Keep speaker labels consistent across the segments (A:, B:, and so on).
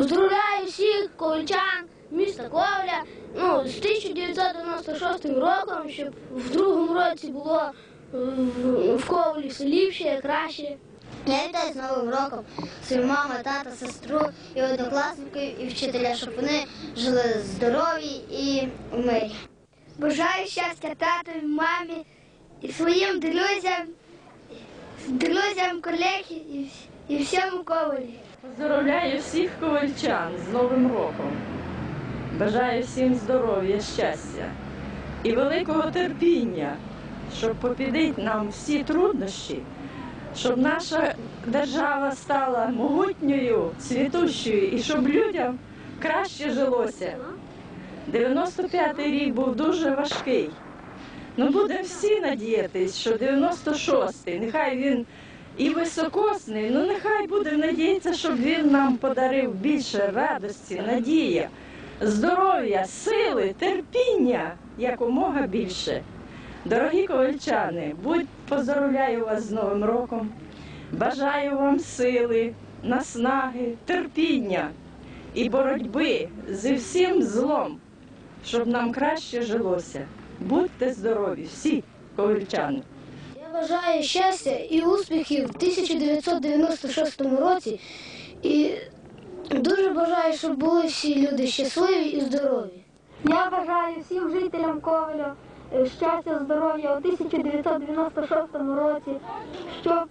A: Поздравляю всіх ковальчан міста Ковля ну, з 1996 роком, щоб в другому році було е, в, Ковлі все ліпше, краще.
B: Я вітаю з Новим роком свою маму, тата, сестру і однокласників і вчителя, щоб вони жили здорові і в мирі.
A: Бажаю щастя татові, мамі і своїм друзям, друзям, колег і всьому ковалі.
C: Поздоровляю всіх ковальчан з Новим роком. Бажаю всім здоров'я, щастя і великого терпіння, щоб попідить нам всі труднощі, щоб наша держава стала могутньою, цвітущою і щоб людям краще жилося. 95-й рік був дуже важкий. Ну, будемо всі надіятись, що 96-й, нехай він і високосний, ну нехай буде надіятися, щоб він нам подарив більше радості, надії, здоров'я, сили, терпіння якомога більше. Дорогі ковальчани, будь поздоровляю вас з Новим роком. Бажаю вам сили, наснаги, терпіння і боротьби зі всім злом, щоб нам краще жилося. Будьте здорові, всі ковальчани.
A: Бажаю щастя і успіхів в 1996 році. І дуже бажаю, щоб були всі люди щасливі і здорові.
D: Я бажаю всім жителям Ковеля е, щастя, здоров'я у 1996 році, щоб,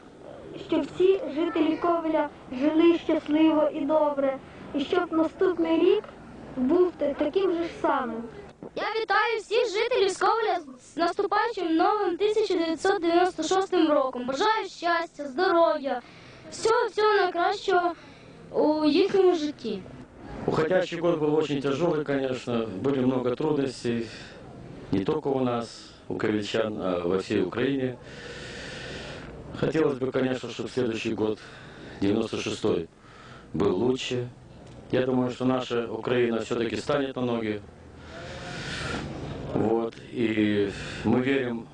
D: щоб всі жителі Ковеля жили щасливо і добре, і щоб наступний рік був таким же ж самим.
A: Я вітаю всіх жителів Сковля з наступаючим новим 1996 роком. Бажаю щастя, здоров'я, всього всього найкращого у їхньому житті.
E: Уходящий год был очень тяжелый, конечно. Были много трудностей. Не только у нас, у ковельчан, а во всей Украине. Хотелось бы, конечно, чтобы следующий год, 96-й, был лучше. Я думаю, что наша Украина все-таки станет на ноги. И мы верим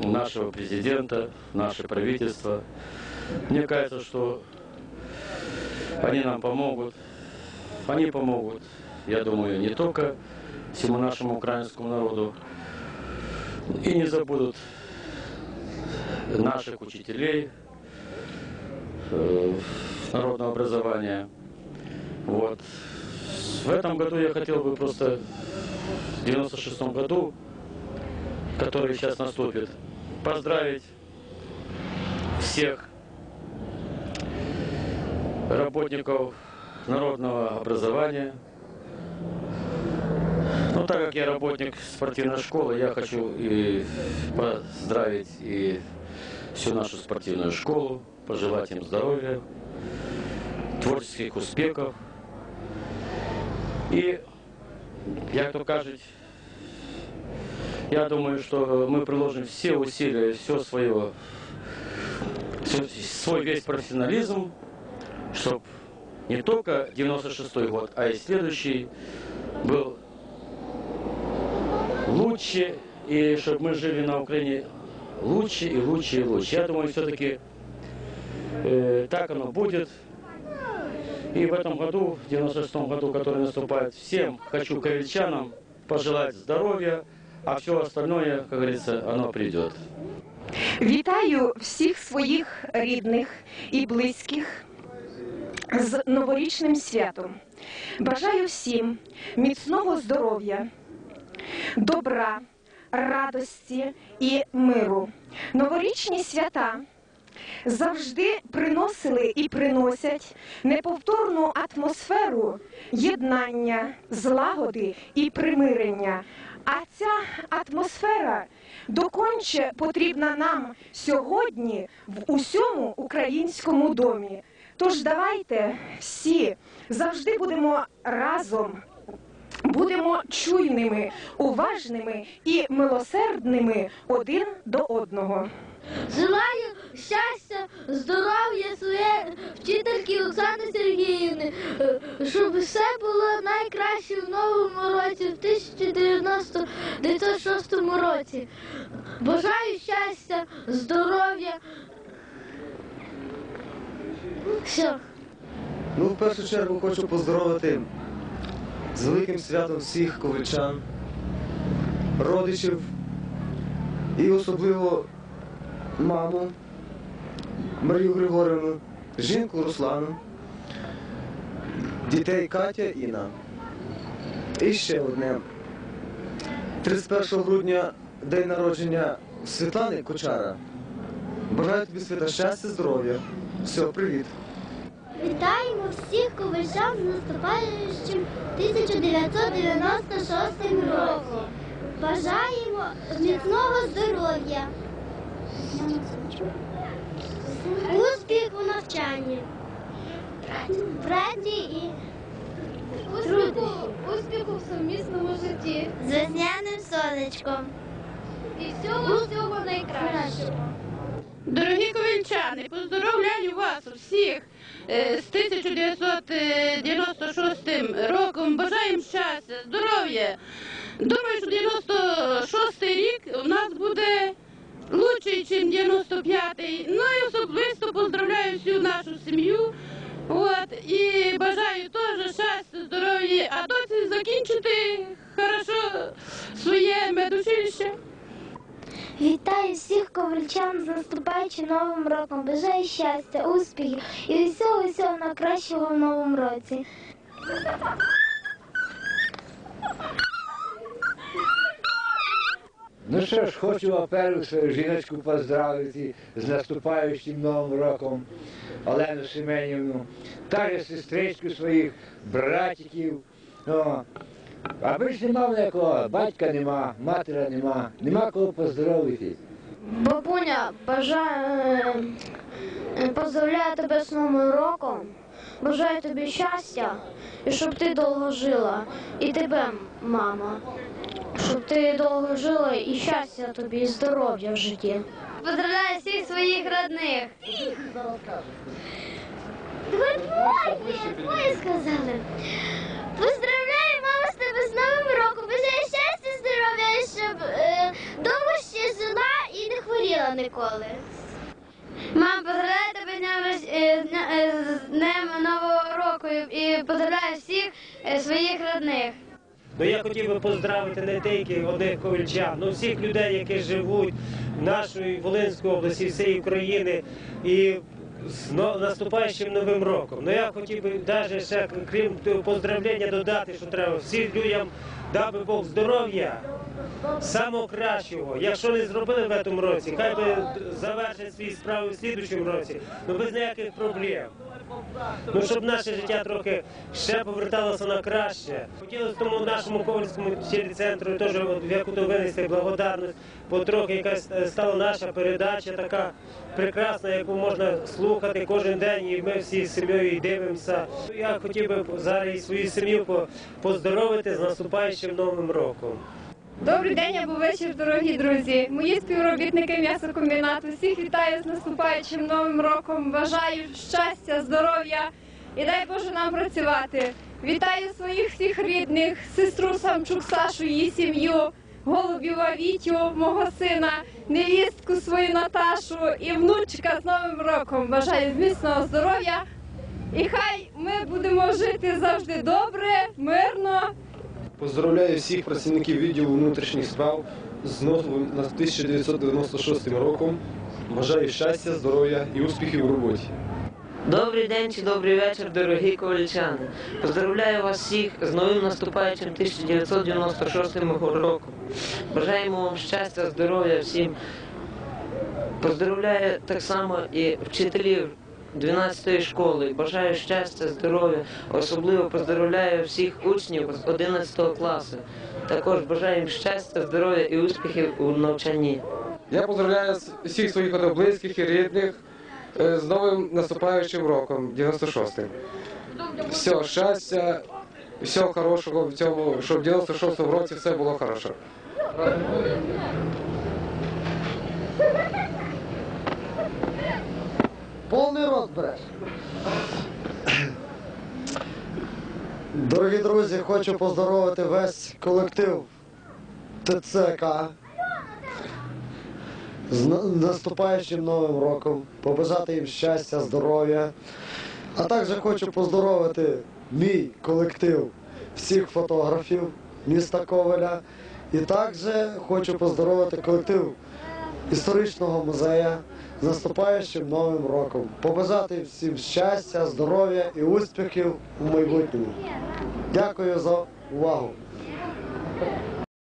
E: в нашего президента, в наше правительство. Мне кажется, что они нам помогут. Они помогут, я думаю, не только всему нашему украинскому народу, и не забудут наших учителей э, народного образования. Вот. В этом году я хотел бы просто, в 96 году, который сейчас наступит, поздравить всех работников народного образования. Ну, так как я работник спортивной школы, я хочу и поздравить и всю нашу спортивную школу, пожелать им здоровья, творческих успехов. И, як то кажуть, я думаю, что мы приложим все усилия, все свое, всё- свой весь профессионализм, чтобы не только 96 год, а и следующий был лучше, и чтобы мы жили на Украине лучше и лучше и лучше. Я думаю, все-таки так оно будет. И в этом году, в 96 году, который наступает, всем хочу ковельчанам пожелать здоровья, а все остальное, как говорится, оно придет.
F: Вітаю всіх своїх рідних і близьких з новорічним святом. Бажаю всім міцного здоров'я, добра, радості і миру. Новорічні свята завжди приносили і приносять неповторну атмосферу єднання, злагоди і примирення. А ця атмосфера доконче потрібна нам сьогодні в усьому українському домі. Тож давайте всі завжди будемо разом. Будемо чуйними, уважними і милосердними один до одного.
A: Желаю щастя, здоров'я своє вчительки Оксани Сергіївни, е, щоб все було найкраще в новому році, в 1996 році. Бажаю щастя, здоров'я. Все.
G: Ну, в першу чергу хочу поздоровити з великим святом всіх ковальчан, родичів і особливо маму Марію Григорівну, жінку Руслану, дітей Катя Інна. І ще одне. 31 грудня день народження Світлани Кочара. Бажаю тобі свята щастя, здоров'я. Все, привіт.
B: Вітаємо всіх ковальчан з наступаючим 1996 роком. Бажаємо міцного здоров'я, навчанні, праці і труднощів.
A: успіху в сумісному житті
B: з весняним сонечком.
A: і всього всього найкращого.
H: Дорогі ковільчани, поздоровляю вас всіх е, з 1996 роком. Бажаємо щастя, здоров'я. Думаю, що 96 рік у нас буде лучший, ніж 95-й. Ну і особисто поздравляю всю нашу сім'ю. От, і бажаю теж щастя, здоров'я, а доці закінчити хорошо своє медучилище.
D: Вітаю всіх ковальчан з наступаючим новим роком. Бажаю щастя, успіхів і усього усього найкращого в новому році.
I: Ну що ж, хочу свою жіночку поздравити з наступаючим Новим роком Олену Семенівну, також сестричку своїх, братиків. О. Аби ж нема в нікого, батька нема, матері нема, нема кого поздоровити.
D: Бабуня, бажаю е, поздравляю тебе з Новим роком. Бажаю тобі щастя і щоб ти довго жила. І тебе, мама. Щоб ти довго жила і щастя тобі, і здоров'я в житті.
B: Поздравляю всіх своїх родних. Двоє, двоє сказали. Поздравляю, мама, з тебе з Новим роком. Бажаю щастя, здоров'я, щоб е, довго ще жила і не хворіла ніколи. Мам, поздравляю тебе з днем, рож- е, е, днем Нового року і поздравляю всіх е, своїх родних.
J: Ну я хотів би поздравити не тільки одних ковальчан, але всіх людей, які живуть в нашій Волинській області, всієї України і з наступаючим новим роком. Ну я хотів би навіть ще крім поздравлення додати, що треба всім людям дав би Бог здоров'я. Самого кращого, якщо не зробили в цьому році, хай би завершать свої справи в слідчому році, ну без ніяких проблем. Ну, щоб наше життя трохи ще поверталося на краще. Хотілося тому нашому ковальському телецентру теж яку-то винести благодарність, бо трохи якась е, стала наша передача така прекрасна, яку можна слухати кожен день, і ми всі з сім'єю дивимося. Я хотів би зараз і свою сім'ю поздоровити з наступаючим новим роком.
K: Добрий день або вечір, дорогі друзі. Мої співробітники м'ясокомбінату. Всіх вітаю з наступаючим новим роком. Бажаю щастя, здоров'я і дай Боже нам працювати. Вітаю своїх всіх рідних, сестру Самчук Сашу, її сім'ю, голубіва Вітю, мого сина, невістку свою Наташу і внучка з Новим роком. Бажаю міцного здоров'я. І хай ми будемо жити завжди добре, мирно
G: Поздравляю всіх працівників відділу внутрішніх справ з новим на 1996 роком. Бажаю щастя, здоров'я і успіхів у роботі.
L: Добрий день чи добрий вечір, дорогі ковальчани. Поздравляю вас всіх з новим наступаючим 1996 роком. Бажаємо вам щастя, здоров'я всім. Поздравляю так само і вчителів 12-ї школи. Бажаю щастя, здоров'я. Особливо поздравляю всіх учнів з 11 класу. Також бажаю їм щастя, здоров'я і успіхів у навчанні.
M: Я поздравляю всіх своїх близьких і рідних е, з новим наступаючим роком, 96-м. Все, щастя, всього хорошого в цьому, щоб в 96-му році все було хорошо.
N: Повний рот береш.
G: Дорогі друзі, хочу поздоровити весь колектив ТЦК з наступаючим новим роком, побажати їм щастя, здоров'я,
N: А також хочу поздоровити мій колектив всіх фотографів міста Ковеля. І також хочу поздоровити колектив історичного музею наступаючим новим роком. Побажати всім щастя, здоров'я і успіхів у майбутньому. Дякую за увагу.